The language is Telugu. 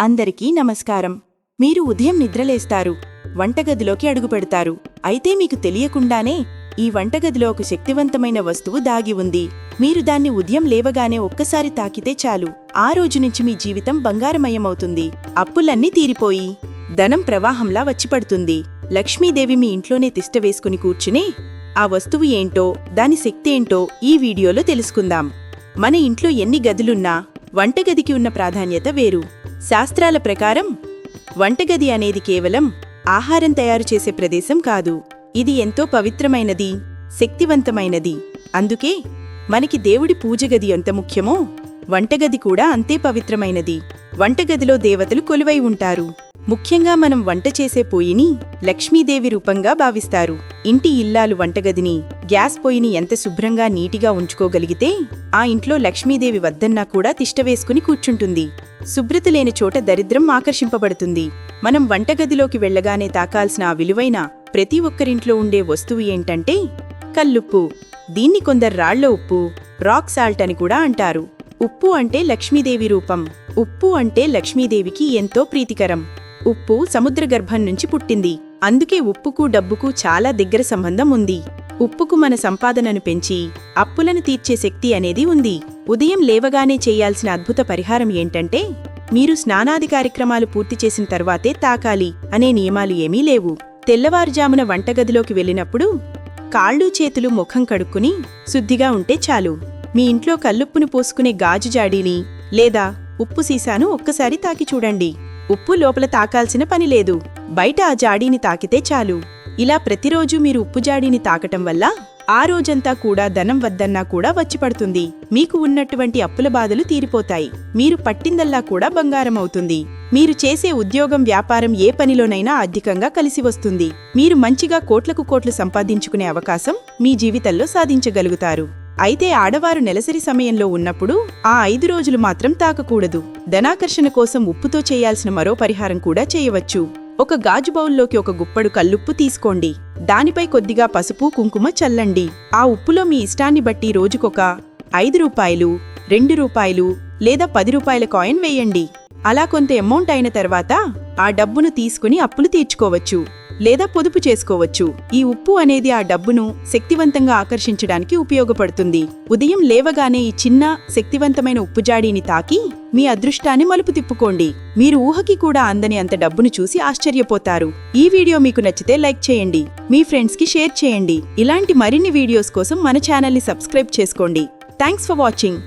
అందరికీ నమస్కారం. మీరు ఉదయం నిద్రలేస్తారు. వంటగదిలోకి అడుగుపెడతారు అయితే మీకు తెలియకుండానే ఈ వంటగదిలో ఒక శక్తివంతమైన వస్తువు దాగి ఉంది. మీరు దాన్ని ఉదయం లేవగానే ఒక్కసారి తాకితే చాలు. ఆ రోజు నుంచి మీ జీవితం బంగారమయమవుతుంది. అప్పులన్నీ తీరిపోయి ధనం ప్రవాహంలా వచ్చిపడుతుంది. లక్ష్మీదేవి మీ ఇంట్లోనే తిష్ట వేసుకుని కూర్చుని ఆ వస్తువు ఏంటో దాని శక్తి ఏంటో ఈ వీడియోలో తెలుసుకుందాం. మన ఇంట్లో ఎన్ని గదులున్నా వంటగదికి ఉన్న ప్రాధాన్యత వేరు. శాస్త్రాల ప్రకారం వంటగది అనేది కేవలం ఆహారం తయారు చేసే ప్రదేశం కాదు. ఇది ఎంతో పవిత్రమైనది శక్తివంతమైనది. అందుకే మనకి దేవుడి పూజగది ఎంత ముఖ్యమో వంటగది కూడా అంతే పవిత్రమైనది. వంటగదిలో దేవతలు కొలువై ఉంటారు. ముఖ్యంగా మనం వంట చేసే పొయ్యిని లక్ష్మీదేవి రూపంగా భావిస్తారు. ఇంటి ఇల్లాలు వంటగదిని గ్యాస్ పొయ్యిని ఎంత శుభ్రంగా నీటిగా ఉంచుకోగలిగితే ఆ ఇంట్లో లక్ష్మీదేవి వద్దన్నా కూడా తిష్టవేసుకుని కూర్చుంటుంది. శుభ్రత లేని చోట దరిద్రం ఆకర్షింపబడుతుంది. మనం వంటగదిలోకి వెళ్ళగానే తాకాల్సిన ఆ విలువైన ప్రతి ఒక్కరింట్లో ఉండే వస్తువు ఏంటంటే కల్లుప్పు. దీన్ని కొందరు రాళ్ళ ఉప్పు రాక్ సాల్ట్ అని కూడా అంటారు. ఉప్పు అంటే లక్ష్మీదేవి రూపం. ఉప్పు అంటే లక్ష్మీదేవికి ఎంతో ప్రీతికరం. ఉప్పు సముద్ర గర్భం నుంచి పుట్టింది. అందుకే ఉప్పుకు డబ్బుకు చాలా దగ్గర సంబంధం ఉంది. ఉప్పుకు మన సంపాదనను పెంచి అప్పులను తీర్చే శక్తి అనేది ఉంది. ఉదయం లేవగానే చేయాల్సిన అద్భుత పరిహారం ఏంటంటే మీరు స్నానాది కార్యక్రమాలు పూర్తి చేసిన తర్వాతే తాకాలి అనే నియమాలు ఏమీ లేవు. తెల్లవారుజామున వంటగదిలోకి వెళ్ళినప్పుడు కాళ్ళు చేతులు ముఖం కడుక్కుని శుద్ధిగా ఉంటే చాలు. మీ ఇంట్లో కల్లుప్పును పోసుకునే గాజు జాడీని లేదా ఉప్పు సీసాను ఒక్కసారి తాకి చూడండి. ఉప్పు లోపల తాకాల్సిన పని లేదు. బయట ఆ జాడీని తాకితే చాలు. ఇలా ప్రతిరోజు మీరు ఉప్పుజాడిని తాకటం వల్ల ఆ రోజంతా కూడా ధనం వద్దన్నా కూడా వచ్చి పడుతుంది. మీకు ఉన్నటువంటి అప్పుల బాధలు తీరిపోతాయి. మీరు పట్టిందల్లా కూడా బంగారం అవుతుంది. మీరు చేసే ఉద్యోగం వ్యాపారం ఏ పనిలోనైనా ఆర్థికంగా కలిసి వస్తుంది. మీరు మంచిగా కోట్లకు కోట్లు సంపాదించుకునే అవకాశం మీ జీవితంలో సాధించగలుగుతారు. అయితే ఆడవారు నెలసరి సమయంలో ఉన్నప్పుడు ఆ ఐదు రోజులు మాత్రం తాకకూడదు. ధనాకర్షణ కోసం ఉప్పుతో చేయాల్సిన మరో పరిహారం కూడా చేయవచ్చు. ఒక గాజు బౌల్లోకి ఒక గుప్పడు కల్లుప్పు తీసుకోండి. దానిపై కొద్దిగా పసుపు కుంకుమ చల్లండి. ఆ ఉప్పులో మీ ఇష్టాన్ని బట్టి రోజుకొక ఐదు రూపాయలు రెండు రూపాయలు లేదా పది రూపాయల కాయిన్ వేయండి. అలా కొంత అమౌంట్ అయిన తర్వాత ఆ డబ్బును తీసుకుని అప్పులు తీర్చుకోవచ్చు. లేదా పొదుపు చేసుకోవచ్చు. ఈ ఉప్పు అనేది ఆ డబ్బును శక్తివంతంగా ఆకర్షించడానికి ఉపయోగపడుతుంది. ఉదయం లేవగానే ఈ చిన్న శక్తివంతమైన ఉప్పు జాడీని తాకి మీ అదృష్టాన్ని మలుపు తిప్పుకోండి. మీరు ఊహకి కూడా అందని అంత డబ్బును చూసి ఆశ్చర్యపోతారు. ఈ వీడియో మీకు నచ్చితే లైక్ చేయండి. మీ ఫ్రెండ్స్కి షేర్ చేయండి. ఇలాంటి మరిన్ని వీడియోస్ కోసం మన ఛానల్ని సబ్స్క్రైబ్ చేసుకోండి. Thanks for watching.